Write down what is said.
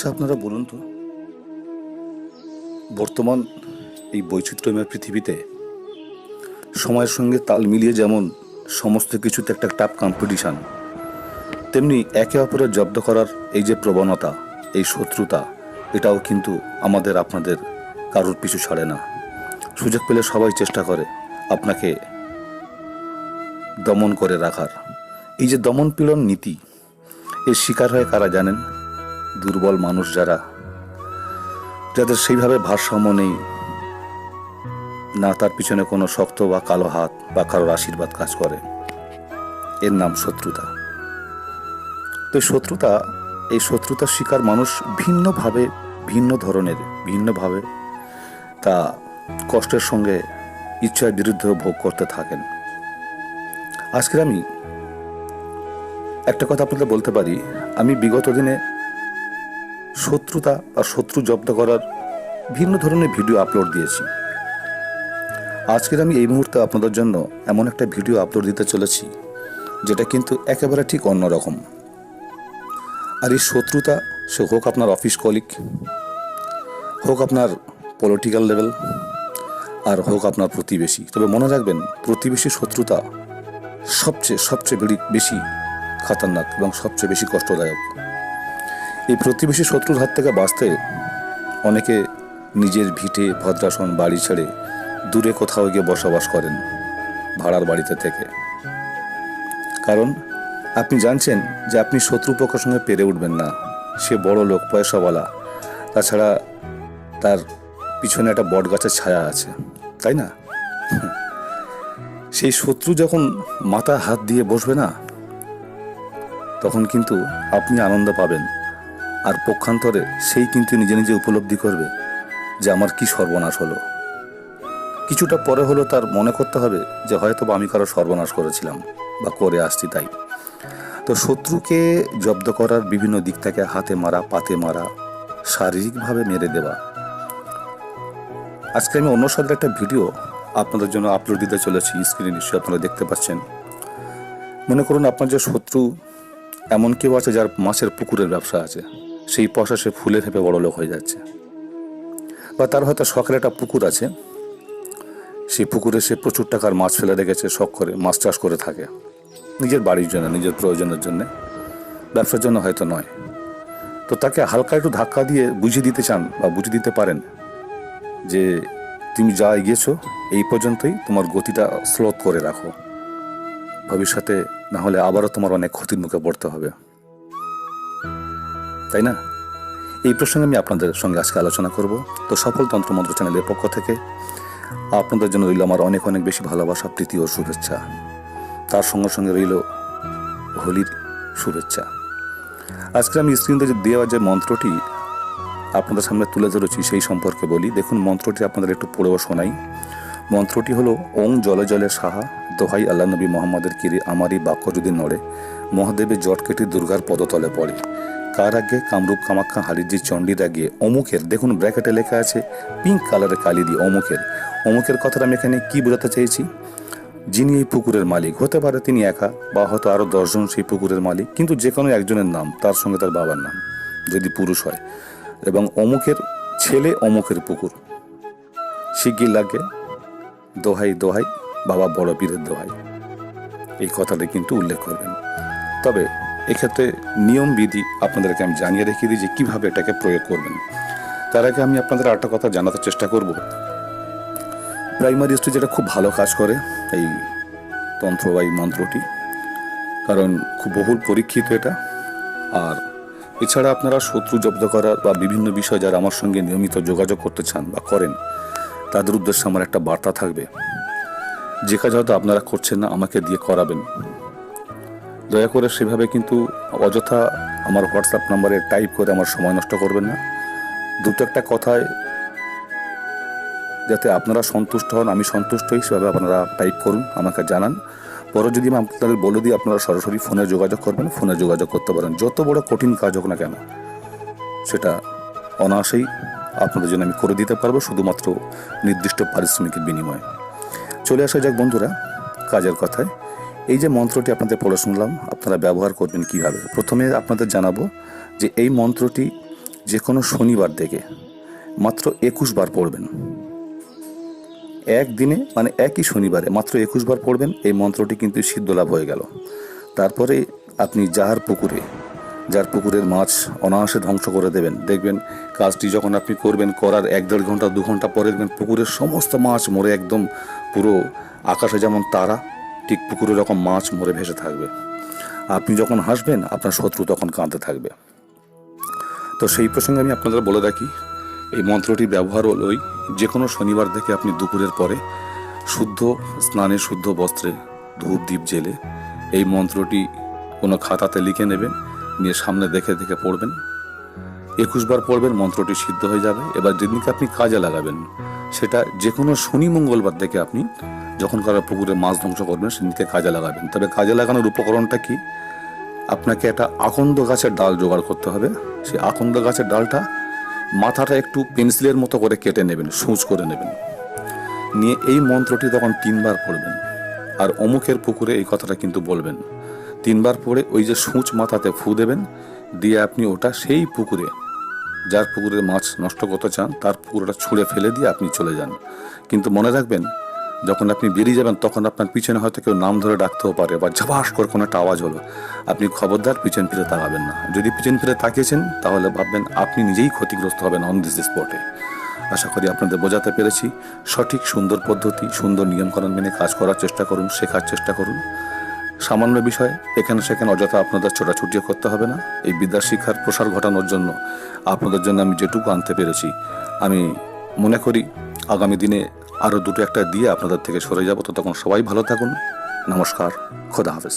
আচ্ছা আপনারা বলুন তো? বর্তমান এই বৈচিত্র্যময় পৃথিবীতে সময়ের সঙ্গে তাল মিলিয়ে যেমন সমস্ত কিছুতে একটা টাপ কম্পিটিশান তেমনি একে অপরের জব্দ করার এই যে প্রবণতা, এই শত্রুতা, এটাও কিন্তু আমাদের আপনাদের কারোর পিছু ছাড়ে না। সুযোগ পেলে সবাই চেষ্টা করে আপনাকে দমন করে রাখার। এই যে দমন পীড়ন নীতি, এর শিকার হয়ে কারা জানেন? দুর্বল মানুষ যারা, যাদের সেইভাবে ভারসাম্য নেই, না তার পিছনে কোনো শক্ত বা কালো হাত বা কারোর আশীর্বাদ কাজ করে। এর নাম শত্রুতা। তো শত্রুতা, এই শত্রুতার শিকার মানুষ ভিন্নভাবে, ভিন্ন ধরনের, ভিন্নভাবে তা কষ্টের সঙ্গে ইচ্ছার বিরুদ্ধে ভোগ করতে থাকেন। আজকের আমি একটা কথা আপনাদের বলতে পারি। আমি বিগত দিনে শত্রুতা বা শত্রু জব্দ করার ভিন্ন ধরনের ভিডিও আপলোড দিয়েছি। আজকের আমি এই মুহূর্তে আপনাদের জন্য এমন একটা ভিডিও আপলোড দিতে চলেছি, যেটা কিন্তু একেবারে ঠিক অন্যরকম আর এই শত্রুতা, সে হোক আপনার অফিস কলিগ হোক আপনার পলিটিক্যাল লেভেল আর হোক আপনার প্রতিবেশী। তবে মনে রাখবেন, প্রতিবেশী শত্রুতা সবচেয়ে সবচেয়ে বেশি খতরনাক এবং সবচেয়ে বেশি কষ্টদায়ক। এই প্রতিবেশী শত্রুর হাত থেকে বাঁচতে অনেকে নিজের ভিটে, ভদ্রাসন, বাড়ি ছেড়ে দূরে কোথাও গিয়ে বসবাস করেন ভাড়ার বাড়িতে থেকে। কারণ আপনি জানছেন যে আপনি শত্রুপক্ষের সঙ্গে পেরে উঠবেন না। সে বড় লোক, পয়সাওয়ালা। তাছাড়া তার পিছনে একটা বট গাছের ছায়া আছে, তাই না? সেই শত্রু যখন মাথা হাত দিয়ে বসবে না, তখন কিন্তু আপনি আনন্দ পাবেন। আর পক্ষান্তরে সেই কিন্তু নিজে নিজে উপলব্ধি করবে যে আমার কি সর্বনাশ হলো। কিছুটা পরে হলো তার মনে করতে হবে যে হয়তো বা আমি কারও সর্বনাশ করেছিলাম বা করে আসছি তাই। তো শত্রুকে জব্দ করার বিভিন্ন দিক থেকে হাতে মারা, পাতে মারা, শারীরিকভাবে মেরে দেওয়া। আজকে আমি অন্য সাথে একটা ভিডিও আপনাদের জন্য আপলোড দিতে চলেছি স্ক্রিনে নিশ্চয়ই আপনারা দেখতে পাচ্ছেন। মনে করুন আপনার যে শত্রু, এমন কেউ আছে যার মাছের পুকুরের ব্যবসা আছে। সেই পয়সা সে ফুলে ফেপে বড় লোক হয়ে যাচ্ছে। বা তার হয়তো শখের একটা পুকুর আছে। সেই পুকুরে সে প্রচুর টাকার মাছ ফেলে রেখেছে, শখ করে, মাছ চাষ করে থাকে। নিজের বাড়ির জন্য, নিজের প্রয়োজনের জন্য। ব্যবসার জন্য হয়তো নয়। তো তাকে হালকা একটু ধাক্কা দিয়ে বুঝিয়ে দিতে চান বা বুঝিয়ে দিতে পারেন যে, তুমি যা এগিয়েছো, এই পর্যন্তই তোমার গতিটা স্লোত করে রাখো। ভবিষ্যতে না হলে আবারও তোমার অনেক ক্ষতির মুখে পড়তে হবে। তাই না? এই প্রসঙ্গে আমি আপনাদের সঙ্গে আজকে আলোচনা করব। তো সফল তন্ত্রমন্ত্র চ্যানেলের পক্ষ থেকে আপনাদের জন্য রইল আমার অনেক অনেক বেশি ভালোবাসা, প্রীতি ও শুভেচ্ছা। তার সঙ্গে সঙ্গে রইল হোলির শুভেচ্ছা। আজকে আমি স্ক্রিনে দেওয়া যে মন্ত্রটি আপনাদের সামনে তুলে ধরেছি সেই সম্পর্কে বলি। দেখুন, মন্ত্রটি আপনাদের একটু পড়েও শোনাই। মন্ত্রটি হলো, ওং জলে জলে সাহা, দোহাই আল্লাহ নবী মোহাম্মদের কিরে, আমারই বাক্য যদি নড়ে, মহাদেবের জট কেটে দুর্গার পদতলে পড়ে। কার আগে কামরূপ কামাখ্যা হারিজি চণ্ডীর আগে অমুকের দেখুন ব্র্যাকেটে লেখা আছে পিঙ্ক কালারের কালি দিয়ে অমুকের অমুকের কথাটা আমি এখানে কি বোঝাতে চেয়েছি যিনি এই পুকুরের মালিক, হতে পারে তিনি একা বা হয়তো আরও দশজন সেই পুকুরের মালিক, কিন্তু যে কোনো একজনের নাম, তার সঙ্গে তার বাবার নাম, যদি পুরুষ হয়। এবং অমুকের ছেলে অমুকের পুকুর। শিগগির লাগে দোহাই দোহাই, বাবা বড় পীরের দোহাই। এই কথাটা কিন্তু উল্লেখ করবেন। তবে এক্ষেত্রে নিয়মবিধি আপনাদেরকে আমি জানিয়ে রেখে দিই যে কীভাবে এটাকে প্রয়োগ করবেন। তার আগে আমি আপনাদের আরেকটা কথা জানাতে চেষ্টা করব। প্রাইমারি স্টেজ যেটা খুব ভালো কাজ করে এই তন্ত্র বা এই মন্ত্রটি। কারণ খুব বহুল পরীক্ষিত এটা। আর এছাড়া আপনারা শত্রু জব্দ করার বা বিভিন্ন বিষয় যারা আমার সঙ্গে নিয়মিত যোগাযোগ করতে চান বা করেন, তাদের উদ্দেশ্যে আমার একটা বার্তা থাকবে। যে কাজ হয়তো আপনারা করছেন না, আমাকে দিয়ে করাবেন। দয়া করে সেভাবে কিন্তু অযথা আমার হোয়াটসঅ্যাপ নাম্বারে টাইপ করে আমার সময় নষ্ট করবেন না। দুটো একটা কথায় যাতে আপনারা সন্তুষ্ট হন, আমি সন্তুষ্ট হই, সেভাবে আপনারা টাইপ করুন, আমাকে জানান। পরে যদি আমি আপনাদের বলে দিই, আপনারা সরাসরি ফোনে যোগাযোগ করবেন, ফোনে যোগাযোগ করতে পারেন। যত বড় কঠিন কাজ হোক না কেন, সেটা অনায়াসেই আপনাদের জন্য আমি করে দিতে পারব, শুধুমাত্র নির্দিষ্ট পারিশ্রমিকের বিনিময়ে। চলে আসা যাক বন্ধুরা, কাজের কথায়। এই যে মন্ত্রটি আপনাদের পড়ে শুনলাম, আপনারা ব্যবহার করবেন কীভাবে? প্রথমে আপনাদের জানাব যে এই মন্ত্রটি যে কোনো শনিবার থেকে মাত্র একুশ বার পড়বেন। একদিনে মানে একই শনিবারে মাত্র একুশ বার পড়বেন, এই মন্ত্রটি কিন্তু সিদ্ধ লাভ হয়ে গেল। তারপরে আপনি যার পুকুরে, যার পুকুরের মাছ অনায়াসে ধ্বংস করে দেবেন, দেখবেন কাজটি যখন আপনি করবেন, করার এক দেড় ঘণ্টা, দু ঘণ্টা পরে দেখবেন পুকুরের সমস্ত মাছ মরে একদম পুরো আকাশে যেমন তারা ঠিক পুকুরে রকম মাছ মরে ভেসে থাকবে। আপনি যখন হাসবেন, আপনার শত্রু তখন কাঁদতে থাকবে। তো সেই প্রসঙ্গে আমি আপনাদের বলে রাখি, এই মন্ত্রটি ব্যবহার হলোই যে কোনো শনিবার থেকে আপনি দুপুরের পরে শুদ্ধ স্নানে শুদ্ধ বস্ত্রে ধূপ দ্বীপ জেলে এই মন্ত্রটি কোনো খাতাতে লিখে নেবেন, নিয়ে সামনে দেখে দেখে পড়বেন। একুশ বার পড়বেন, মন্ত্রটি সিদ্ধ হয়ে যাবে। এবার যেদিনকে আপনি কাজে লাগাবেন সেটা যে কোনো শনি, মঙ্গলবার থেকে আপনি যখন কারও পুকুরে মাছ ধ্বংস করবেন, সেদিনকে কাজে লাগাবেন। তবে কাজে লাগানোর উপকরণটা কি? আপনাকে একটা আকন্দ গাছের ডাল জোগাড় করতে হবে। সেই আকন্দ গাছের ডালটা মাথাটা একটু পেন্সিলের মতো করে কেটে নেবেন, সূচ করে নেবেন। নিয়ে এই মন্ত্রটি তখন তিনবার পড়বেন। আর অমুকের পুকুরে এই কথাটা কিন্তু বলবেন। তিনবার পড়ে ওই যে সূচ মাথাতে ফু দেবেন, দিয়ে আপনি ওটা সেই পুকুরে যার পুকুরের মাছ নষ্ট করতে চান, তার পুকুরটা ছুঁড়ে ফেলে দিয়ে আপনি চলে যান। কিন্তু মনে রাখবেন, যখন আপনি বেরিয়ে যাবেন, তখন আপনার পিছনে হয়তো কেউ নাম ধরে ডাকতেও পারে বা ঝাপাস করে কোনো একটা আওয়াজ হলো। আপনি খবরদার পিছন ফিরে তাকাবেন না। যদি পিছন ফিরে তাকিয়েছেন, তাহলে ভাববেন আপনি নিজেই ক্ষতিগ্রস্ত হবেন অন দিস স্পটে আশা করি আপনাদের বোঝাতে পেরেছি। সঠিক, সুন্দর পদ্ধতি, সুন্দর নিয়মকানুন মেনে কাজ করার চেষ্টা করুন, শেখার চেষ্টা করুন। সামান্য বিষয়, এখানে সেখানে অযথা আপনাদের ছোটাছুটিও করতে হবে না। এই বিদ্যা শিক্ষার প্রসার ঘটানোর জন্য আপনাদের জন্য আমি যেটুকু আনতে পেরেছি, আমি মনে করি আগামী দিনে আরও দুটো একটা দিয়ে আপনাদের থেকে সরে যাব। তো তখন সবাই ভালো থাকুন। নমস্কার। খোদা হাফেজ।